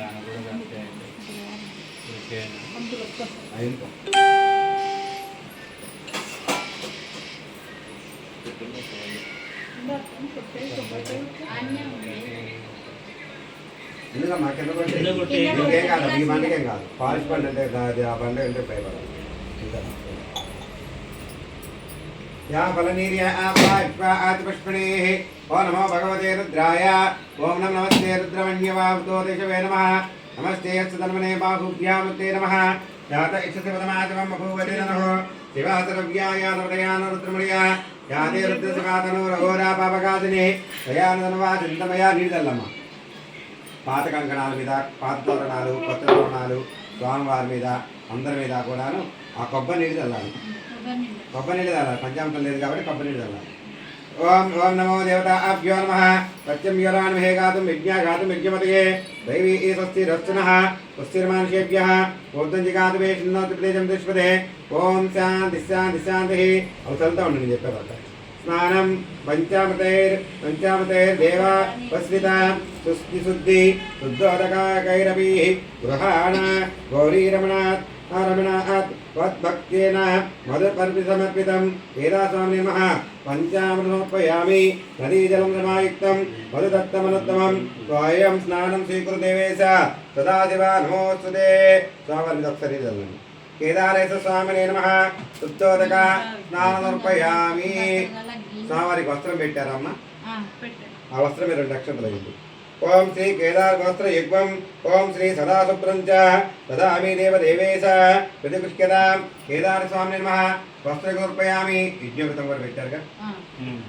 దాని కూడా కరెక్టే అండి. ఓకేనా అయింది ఎందుకమ్మా కింద కొట్టి. ఇంకేం కాదు ఈ బండకేం కాదు. పాలిష్ బండి అంటే అది ఆ బండ అంటే భయపడాలి యా ఫలనీర్య ఆదిపుష్పిణీ ఓ నమో భగవతే రుద్రాయ ఓం నమ నమస్తే రుద్రమణ్యవాతో దేశవే నమ నమస్తే యత్సధన్మనే బాహుభ్యాముతే నమ యాత ఇచ్చసి పదమాచమం బభూవతే నమః శివాసరవ్యాయానవదయాన రుద్రమణియ యాతే రుద్రశివాతను రఘోరా పాపకాదిని దయానదనవా చింతమయా నీళ్ళల్లమ్మ పాత కంకణాల మీద పాత తోరణాలు కొత్త తోరణాలు స్వామివారి మీద అందరి మీద కూడాను ఆ కొబ్బరి నీళ్ళు చల్లాలి. కొబ్బరి నీళ్ళు చల్లాలి పంచామృతం లేదు కాబట్టి కొబ్బరి నీళ్ళు చల్లాలి ఓం ఓం నమో దేవత అభ్యో నమ. సత్యం యోరాన్ హే గాతుం యజ్ఞ గాతుం యజ్ఞమతయే దైవీ ఈ స్వస్తి రస్తున స్వస్తిర్మానుషేభ్య ఊర్ధం జిగాతు మే శృణోతు ప్రదేశం దుష్పదే ఓం శాంతి శాంతి శాంతి. అవి చల్లుతా ఉండండి నేను చెప్పే స్నానం పంచామతైర్ పంచామతైర్ దేవ వస్విత. సుస్థి శుద్ధి శుద్ధోదకైరవీ గృహాణ గౌరీరమణాత్. రమణాత్ వద్భక్తేన మధుపర్పి సమర్పితం వేదాస్వామి నమః పంచామృతమర్పయామి. నదీజలం సమాయుక్తం మధుదత్తమనుత్తమం. స్వయం స్నానం స్వీకృదేవేశ సదాశివ నమోస్తుతే. స్వామి ఒకసారి చదవండి. కేదారేశ స్వామినే నమ. శుద్ధోదక స్నానమర్పయామి. స్వామివారికి వస్త్రం పెట్టారమ్మా. ఆ వస్త్రం మీరు రెండు నక్షత్రాలు అయింది. ఓం శ్రీ కేదార్ వస్త్ర యుగ్మం ఓం శ్రీ సదాశుభ్రం చ. దదామి దేవ దేవేశ ప్రతిపుష్కత కేదార స్వామి నమ. వస్త్ర సమర్పయామి యజ్ఞోపితం కూడా పెట్టారుగా.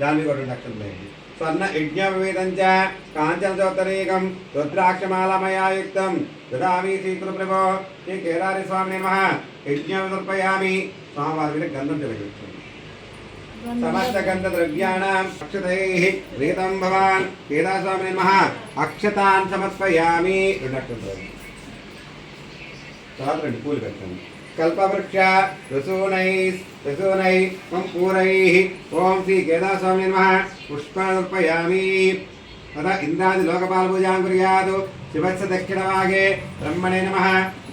దాని మీద కూడా రెండు అయింది స్వర్ణ యజ్ఞోపేతం చ. కాంచన చోత్తరీకం రుద్రాక్షమాలమయాయుక్తం. దదామి శ్రీకృ ప్రభో శ్రీ కేదారి స్వామి నమ. యజ్ఞం సమర్పయామి స్వామివారి మీద గంధం తెలియజేస్తుంది సమస్తగంధద్రవ్యాణం అక్షతైః ప్రీతం భవాన్ కేదాస్వామి నమః అక్షతాన్ సమర్పయామి రెండక్షంతలు తర్వాత రెండు పూలు పెట్టండి కల్పవృక్ష ఋసూనై ఋసూనై త్వం పూరై ఓం శ్రీ కేదాస్వామి నమః పుష్పమర్పయామి తద ఇంద్రాది లోకపాల పూజాం కుర్యాత్ శివస్య దక్షిణవాగే బ్రహ్మణే నమః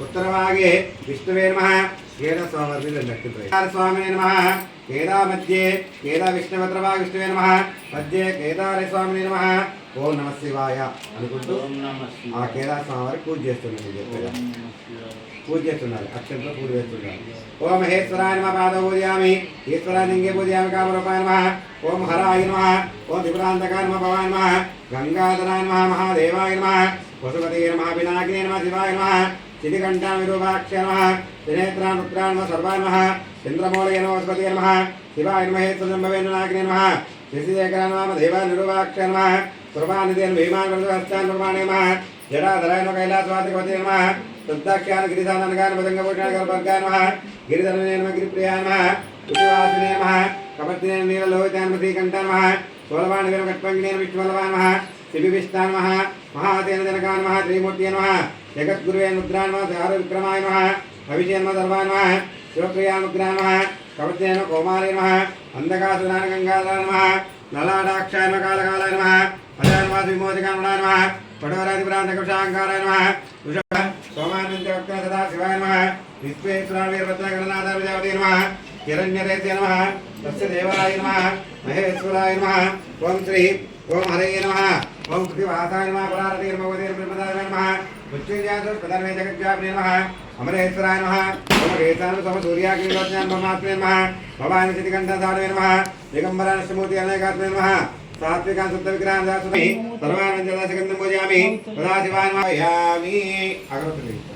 ఉత్తరవాగే విష్ణువే నమః కేదాస్వామి నక్షత్రం స్వామినే నమః కేదా మధ్యే కేదా విష్ణువత్రవా విష్ణువే నమః మధ్యే కేదార స్వామినే నమః ఓం నమ శివాయ। అనుకుంటూ ఆ. కేదార స్వామి వారికి పూజ చేస్తున్నాను చెప్పేదా. పూజ చేస్తున్నారు అక్షంతో పూజ చేస్తున్నారు. ఓం మహేశ్వరాయ నమ పాద పూజయామి ఈశ్వరాలింగే పూజయామి కామరూపాయ నమ. ఓం హరాయ నమ ఓం త్రిపురాంతకాయ నమ భవాయ నమ. గంగాధరాయ నమ మహాదేవాయ నమ వసుపతే నమ వినాయకినే నమ శివాయ నమ చితికంఠా విరూపాక్ష నమ త్రినేత్రాన్ రుద్రాయ నమ సర్వాయ నమ చంద్రమౌళయ నమ వసుపతే నమ శివాయ నమ హేత్రంభవే నాయకినే నమ శశిశేఖర నమ దేవా నిరూపాక్ష నమ కృపానిధి భీమాన్ హస్తాన్ ప్రమాణే నమ జడాధరాయ నమ కైలాసవాదిపతి నమ రుద్రాక్షాన గిరిధానగాన భజంగభూషణ గర్భర్గా నమ గిరిధరనే నమ గిరిప్రియా నమ ఉచివాసినే నమ కపర్తినే నీలలోహితాన్ శ్రీకంఠ నమ సోలవాణి వీర కట్పంగినే విష్ణువల్లభా నమ శిబి విష్ణా నమ మహాసేన జనకా నమ శ్రీమూర్తి జగద్గురువే ముద్రాన్ మహా దారు విక్రమాయ మహా అభిషేక నమ మహా నమ శివప్రియానుగ్రహ నమ కవచేన కోమాలయ కౌమారే నమ అంధకాసురాన గంగాధర నమ నలాడాక్షాయ నమ కాళకాలాయ నమ అజాయ నమ విమోచకాయ నమ పటవరాధిపురాంతకృషాంకారాయ నమ వృషభ సోమానంద సదా శివాయ నమ విశ్వేశ్వరాయ వీరభద్రగణనాథ ప్రజాపతి నమ హిరణ్యరేత్య నమ తస్య దేవాయ నమ మహేశ్వరాయ నమ. ఓం శ్రీ ఓం హరయ నమ. ఓం శ్రీవాసాయ నమ. పురారతే నమ బ్రహ్మదాయ నమ. మృత్యుంజయాసు ప్రధానమే జగద్వ్యాపినే నమ. అమరేశ్వరాయ నమ. ఓం కేశాను సమ సూర్యాగ్నిలోచనాన్ బ్రహ్మాత్మే నమ. భవాని చితికంఠధారవే నమ. దిగంబరాన శ్రీమూర్తి అనేకాత్మే నమ. సాత్వికాన్ శుద్ధ విగ్రహాన్ని దాసుని సర్వానంద దశగంధం పూజయామి సదాశివాయ నమ. యామి అగరత్తులు ఇస్తాను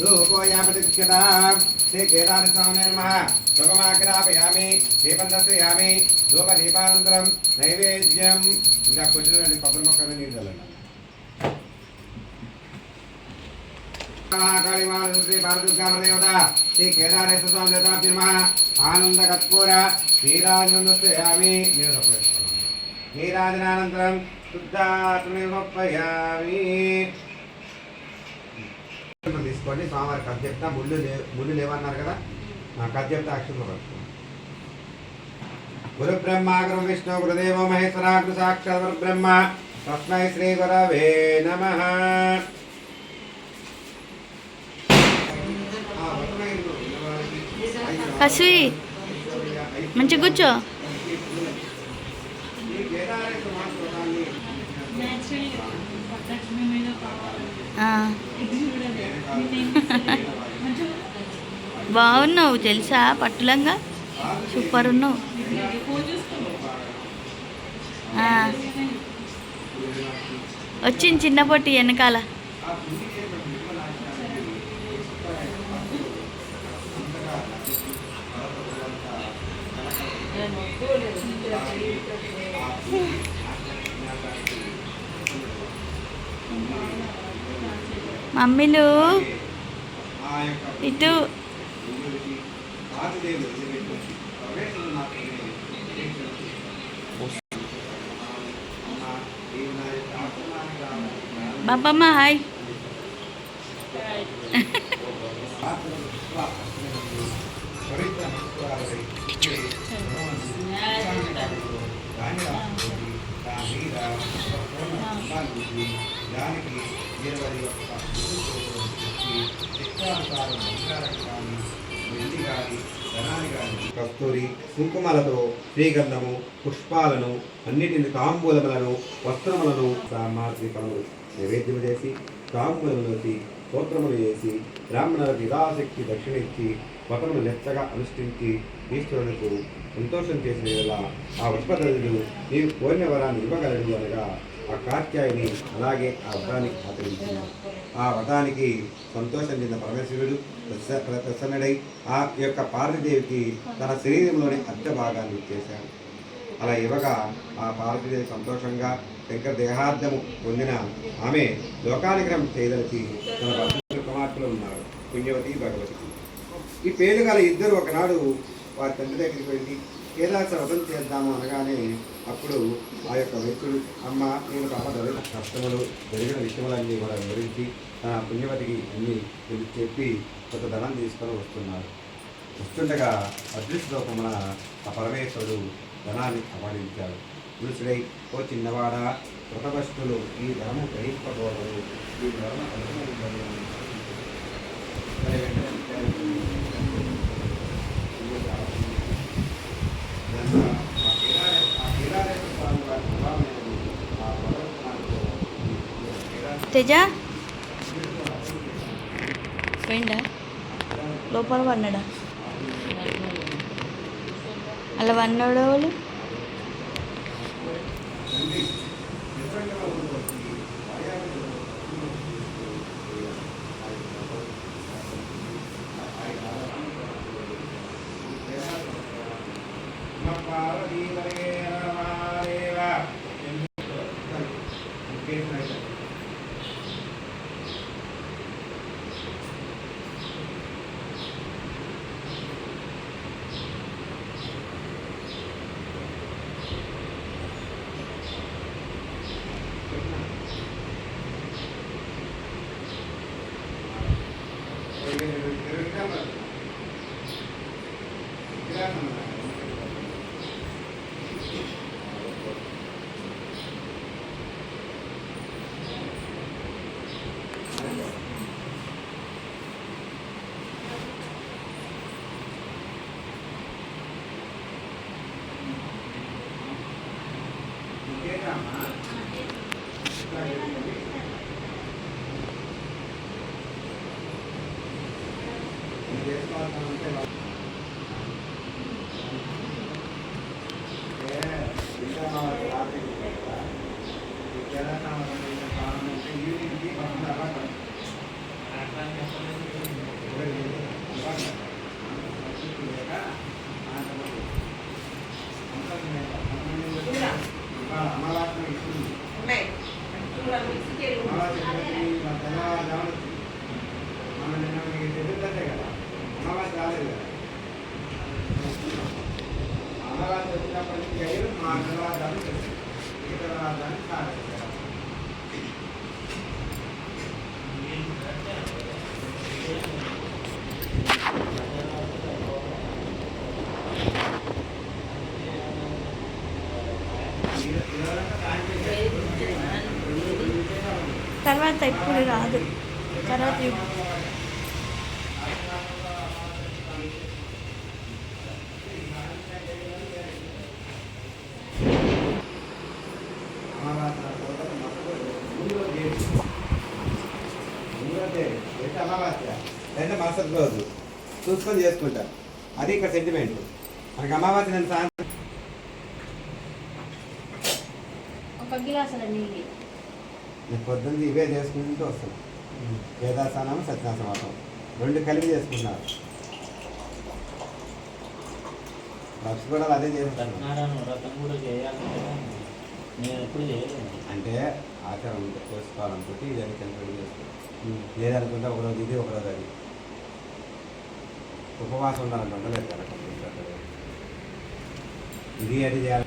ధూపోయాపతిక్షత శ్రీ కేదార స్వామి నమ శుభమాగ్రాపయామి దీపం దర్శయామి నైవేద్యం. ఇంకా కొంచెం కొబ్బరి మొక్కలు నీళ్ళు చల్లండి. శ్రీ భారదుర్గామదేవత శ్రీ కేదారేశ్వర స్వామి దేవతాభ్య ఆనంద కర్పూర తీసుకోండి స్వామివారి కథ చెప్తా ముళ్ళు లే ముళ్ళు లేవన్నారు కదా? కథ చెప్తా అక్షంలో పడుతుంది గురు బ్రహ్మ గురు విష్ణు గురుదేవ మహేశ్వర గురు సాక్షాత్ గురు బ్రహ్మ తస్మై శ్రీ గురవే నమ. కసి మంచి కూర్చో. ఆ. బాగున్నావు తెలుసా? పట్టులంగా? సూపర్ ఉన్నావు. వచ్చింది చిన్న పొట్టి వెనకాల. మమ్మీలు ఇటు బాబమ్మ హాయ్ కస్తూరి కుంకుమలతో శ్రీగంధము పుష్పాలను అన్నిటిని తాంబూలములను వస్త్రములను సామాజికములు నైవేద్యము చేసి తాంబూలములు వేసి స్తోత్రములు చేసి బ్రాహ్మణులకు యథాశక్తి దక్షిణ ఇచ్చి వ్రతములు నెచ్చగా అనుష్ఠించి ఈశ్వరునికి సంతోషం చేసిన వేళ ఆ పుష్పదరుడు నీవు కోరిన వరాన్ని ఇవ్వగలడు అనగా ఆ కాత్యాయని అలాగే ఆ వ్రతాన్ని ఆచరించింది ఆ వ్రతానికి సంతోషం చెందిన పరమేశ్వరుడు ప్ర- ప్రసన్నుడై ఆ యొక్క పార్వతీదేవికి తన శరీరంలోని అర్ధ భాగాన్ని ఇచ్చేశాడు అలా ఇవ్వగా ఆ పార్వతీదేవి సంతోషంగా శంకర దేహార్థము పొందిన ఆమె లోకానుగ్రహం చేయదలిచి తన భర్త కుమార్తెలు ఉన్నారు. పుణ్యవతి భగవతి. ఈ పేరు గల ఇద్దరు ఒకనాడు వారి తండ్రి దగ్గరికి వెళ్ళి కేదాస వ్రతం చేద్దాము అనగానే అప్పుడు ఆ యొక్క వ్యక్తుడు అమ్మ నేను పాప జరిగిన కష్టములు జరిగిన విషయములన్నీ కూడా వివరించి తన పుణ్యవతికి అన్ని తెలిసి చెప్పి కొంత ధనం తీసుకొని వస్తున్నారు. వస్తుండగా అదృష్టలోకమున ఆ పరమేశ్వరుడు ధనాన్ని అపహరించాడు పురుషుడై ఓ చిన్నవాడ వ్రతభస్తులు ఈ ధనము గ్రహింపకూడదు ఈ ధర్మ కలిగినది అని మరి వెంటనే విచారించి, ఇల్లు కావాలి. ఇదంతా ఆ కేదారే- ఆ కేదారేశ్వర స్వామి వారి ప్రభావమైనది. ఆ భగవత్పాదతో ఈ కేదారేశ్వర తేజ? పోయిందా లోపల పడినాడా అలా పన్నాడు వాళ్ళు అమరావతి వచ్చినప్పటికీ మా అమరావతి ఇతర రాజధాని సాగింది తర్వాత ఇప్పుడు రాదు. తర్వాత లేదా మరుసటి రోజు చూసుకొని చేసుకుంటారు అది ఇక్కడ సెంటిమెంట్ మనకి అమావాస్య ఒక గిలాసుల నీళ్ళు. నేను పొద్దున్న ఇవే చేసుకుంటూ వస్తాను వేదాసనం సత్యాసమాసం రెండు కలిపి చేసుకున్నారు భక్తి కూడా అదే చేస్తాను అంటే ఆచారం చేసుకోవాలనుకుంటే ఇది అని చేస్తాను చేసుకోవాలి లేదనుకుంటే ఒకరోజు ఇది ఒకరోజు అది. ఉపవాసం ఉండాలనుకుంటే లేదు కదా ఇది అది చేయాలి.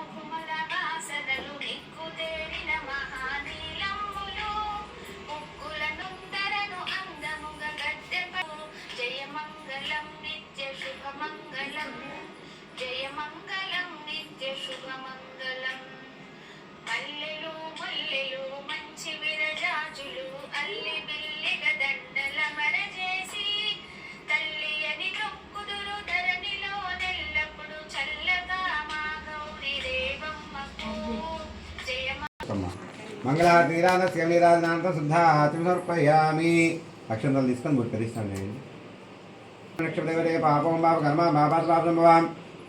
మంగళం జయ మంగళం నిత్య శుభ మంగళం మల్లెలు మల్లెలు మంచి విరజాజులు అల్లి బిల్లిగ దండల మరజేసి తల్లి అని నొక్కుదురు ధరణిలో నెల్లప్పుడు చల్లగా మా మంగళారతి నిరాధ శివ నిరాధనాంత శుద్ధ సమర్పయామి తీసుకొని గుర్తిస్తాను నక్షత్రదేవతే పాపం బాబు కర్మ పాపాత పాపం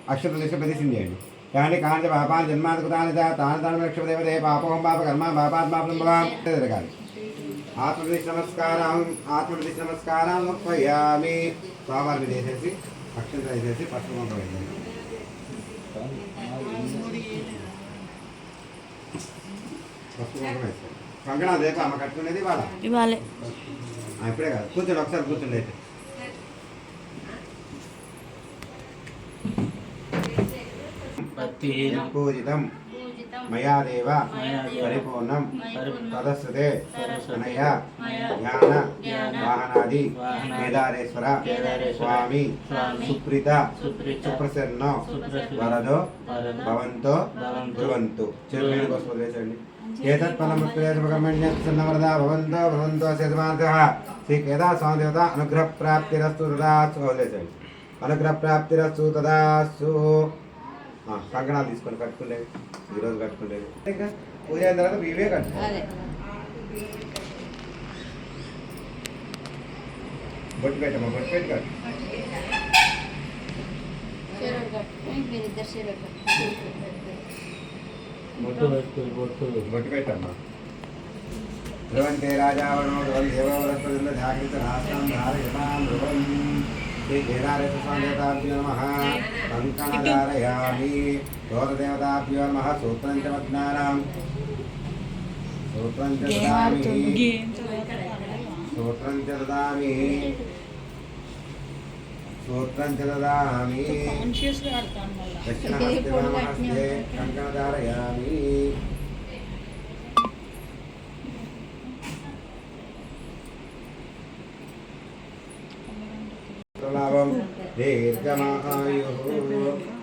అక్షత దిశ ప్రదేశించేయండి కానీ కాంతి పాపాన్ని జన్మాదకు తాని తాను తాను నక్షత్రదేవతే పాపం బాప కర్మ పాపాత పాపం జరగాలి ఆత్మప్రదేశ్ నమస్కారం ఆత్మప్రదేశ్ నమస్కారం ముఖ్యామి స్వామివారిని చేసేసి అక్షంత వేసేసి పశ్చిమంగా కంకణా దేప అమ్మ కట్టుకునేది ఇవాళ ఇప్పుడే కాదు కూర్చోండి ఒకసారి కూర్చోండి అయితే तेन पूजितं मया देव परिपूर्णं प्रदस्यते अनया ज्ञान वाहनादि केदारेश्वर स्वामी వరదో. భవంతో. ధ్రువంతు చెరువు కోసం చేయండి ఏతత్ఫలముత్తున్నవరదా భవంతో. భవంతో శ్రీ కేదా స్వామి దేవత అనుగ్రహ ప్రాప్తిరస్తు తదాసు అనుగ్రహ ప్రాప్తిరస్తు తదాసు కంకణాలు తీసుకొని కట్టుకునేవి ఈరోజు కట్టుకునేవి ఇంకా పూజ అయిన తర్వాత ఇవే కట్టుకోవాలి బొట్టు పెట్టమ్మా బొట్టు పెట్టి కట్టు. బొట్టు పెట్టమ్మా. జాగ్రత్త రాష్ట్రం శ్రీ క్షీరారస్వామిదేవతాభ్యో నమ. కంకణధారయామి దోతదేవతాభ్యో నమ. సూత్రం చ వజ్ఞానం సూత్రం చ దదామి సూత్రం చ దదామి సూత్రం చ దదామి దక్షిణహస్తే కంకణధారయామి దీర్ఘమాయుః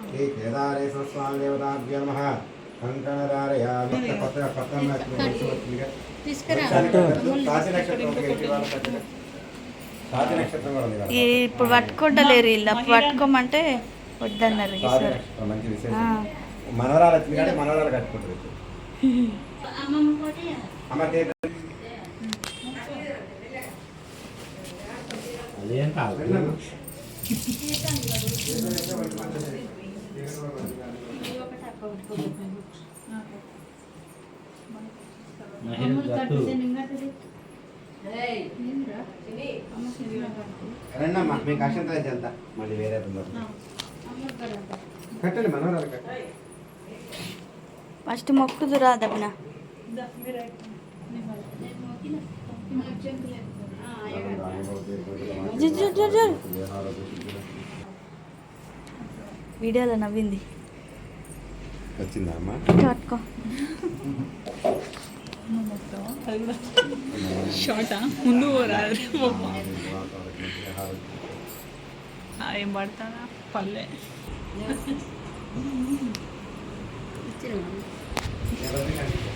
శ్రీ కేదారేశ్వర స్వామి దేవతాభ్యో నమః ఇప్పుడు పట్టుకుంటలేరు వీళ్ళు. అప్పుడు పట్టుకోమంటే వద్దన్నారు మనవరాలు వచ్చింది కానీ మనవరాలు కట్టుకుంటారు అమ్మ మీకు అక్షంతలు అయితే ఎంత మళ్ళీ వేరే కట్టండి ఫస్ట్ మొక్కుదురా దబ్బిన. వీడియోలో నవ్వింది. వచ్చిందా అమ్మా షార్టా ముందు ఏం పడతానా పల్లె. హాయ్.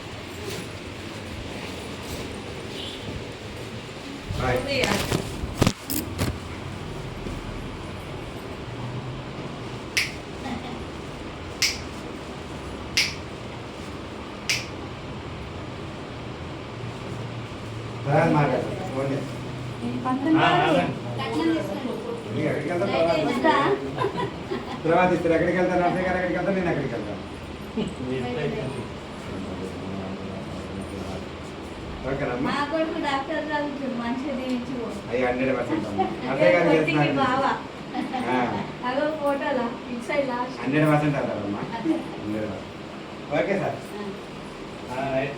తర్వాత. మీరు ఎక్కడికి వెళ్తారు అత్తయ్య గారు ఎక్కడికి వెళ్తారు నేను ఎక్కడికి వెళ్తాను మా కొడుకు డాక్టర్ చదువుతుంది మంచిగా దీవించు అవి హండ్రెడ్ పర్సెంట్ అత్తయ్య గారు చేస్తున్నారు బావా. ఆ. అగో ఫోటోలా ఇటు సైడ్ లాస్ట్. హండ్రెడ్ పర్సెంట్ అవుతారమ్మా హండ్రెడ్ ఓకే సార్. రైట్